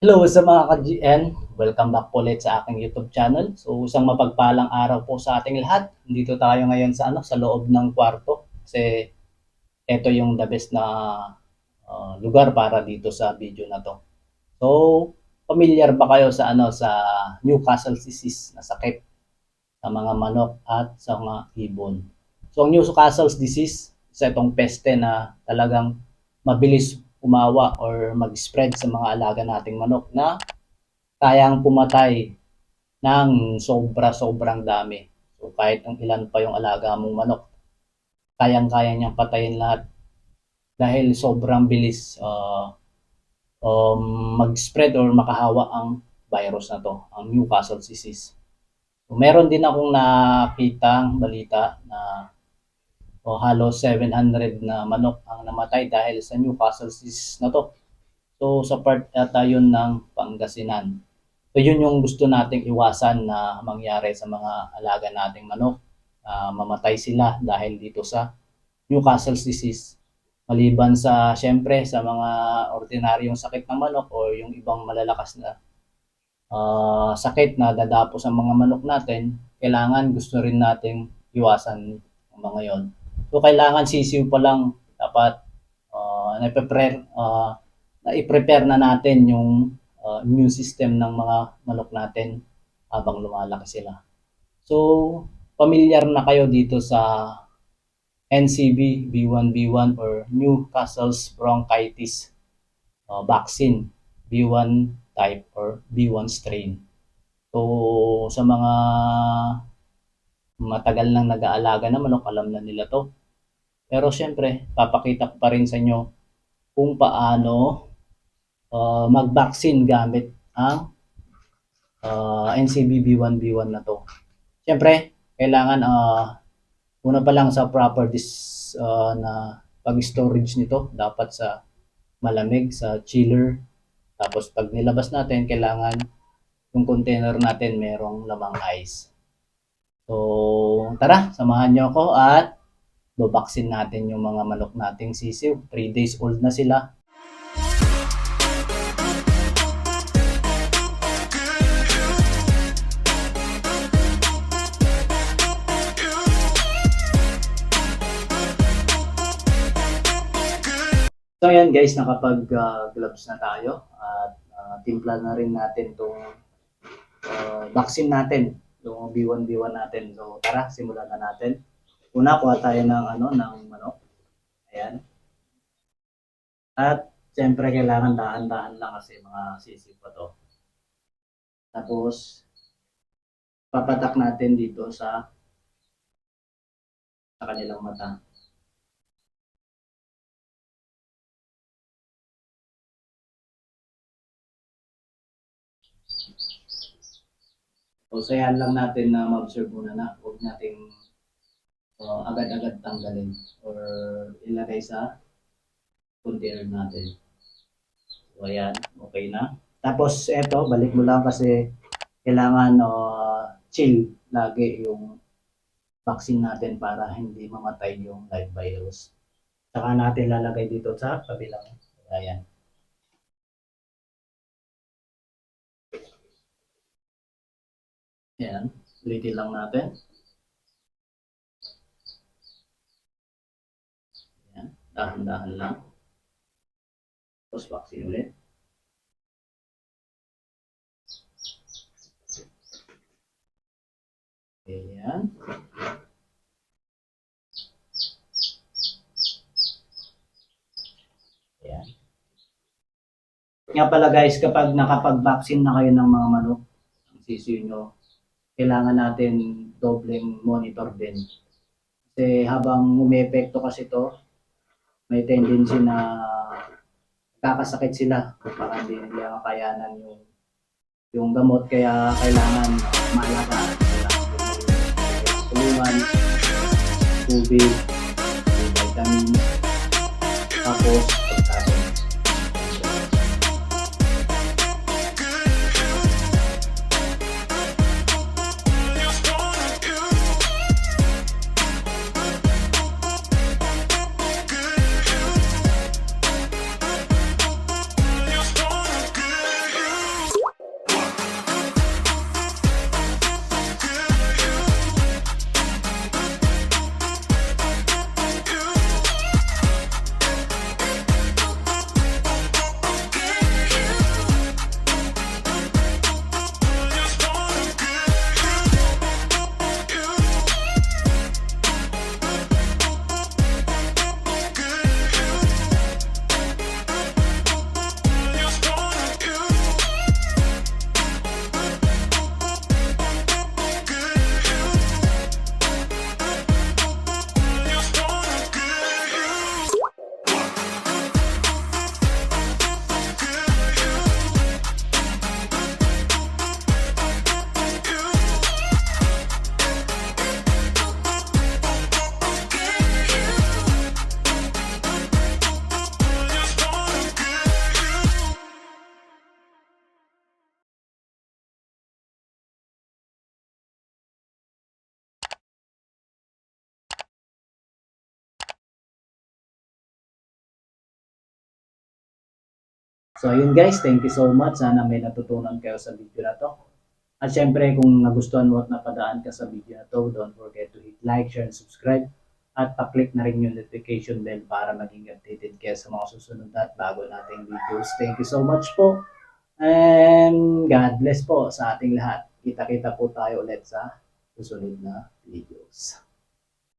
Hello sa mga ka-GN. Welcome back po ulit sa aking YouTube channel. So isang mapagpalang araw po sa ating lahat. Dito tayo ngayon sa ano sa loob ng kwarto kasi ito yung the best na uh, lugar para dito sa video na to. So familiar ba kayo sa ano sa Newcastle disease na sakit sa mga manok at sa mga ibon? So ang Newcastle disease isa itong peste na talagang mabilis umawa or mag-spread sa mga alaga nating manok na kayang pumatay ng sobra-sobrang dami. So kahit ang ilan pa yung alaga mong manok, kayang-kaya niyang patayin lahat dahil sobrang bilis uh, um, mag-spread or makahawa ang virus na to, ang Newcastle disease. So, meron din akong nakitang balita na o halos 700 na manok ang namatay dahil sa Newcastle disease na to. So sa part yata yun ng Pangasinan. So yun yung gusto nating iwasan na mangyari sa mga alaga nating manok. Uh, mamatay sila dahil dito sa Newcastle disease. Maliban sa syempre sa mga ordinaryong sakit ng manok o yung ibang malalakas na uh, sakit na dadapo sa mga manok natin, kailangan gusto rin nating iwasan mga yon. So kailangan sisiw pa lang dapat uh, na-prepare uh, na i-prepare na natin yung uh, immune system ng mga manok natin habang lumalaki sila. So familiar na kayo dito sa NCB B1B1 or Newcastle's bronchitis uh, vaccine B1 type or B1 strain. So sa mga matagal nang nag-aalaga na manok, alam na nila to. Pero syempre, papakita ko pa rin sa inyo kung paano uh, mag-vaccine gamit ang uh, NCBB1B1 na to. Syempre, kailangan uh, una pa lang sa proper dis, uh, na pag-storage nito, dapat sa malamig, sa chiller. Tapos pag nilabas natin, kailangan yung container natin merong lamang ice. So, tara, samahan nyo ako at babaksin natin yung mga manok nating sisiw. 3 days old na sila. So ayan guys, nakapag-gloves uh, na tayo at uh, timpla na rin natin itong uh, vaccine natin, yung B1B1 natin. So tara, simulan na natin. Una, kuha tayo ng, ano, ng manok. Ayan. At, siyempre, kailangan dahan-dahan lang kasi mga sisig pa to. Tapos, papatak natin dito sa sa kanilang mata. So, sayan lang natin na ma-observe muna na huwag nating uh, agad-agad tanggalin or ilagay sa container natin. So, ayan, okay na. Tapos, eto, balik mo lang kasi kailangan uh, chill lagi yung vaccine natin para hindi mamatay yung live virus. Saka natin lalagay dito sa kabilang. Ayan. Ayan, ulitin lang natin. Dahan-dahan lang. Tapos vaccine ulit. Ayan. Ayan. Nga pala guys, kapag nakapag-vaccine na kayo ng mga manok, ang sisiyo nyo, kailangan natin dobleng monitor din. Kasi habang umepekto kasi to, may tendency na kakasakit sila para hindi nila makayanan yung yung gamot. Kaya kailangan maalagaan tulungan tubig vitamin tapos So ayun guys, thank you so much. Sana may natutunan kayo sa video na to. At syempre, kung nagustuhan mo at napadaan ka sa video na to, don't forget to hit like, share, and subscribe. At pa-click na rin yung notification bell para maging updated kayo sa mga susunod at bago nating videos. Thank you so much po. And God bless po sa ating lahat. Kita-kita po tayo ulit sa susunod na videos.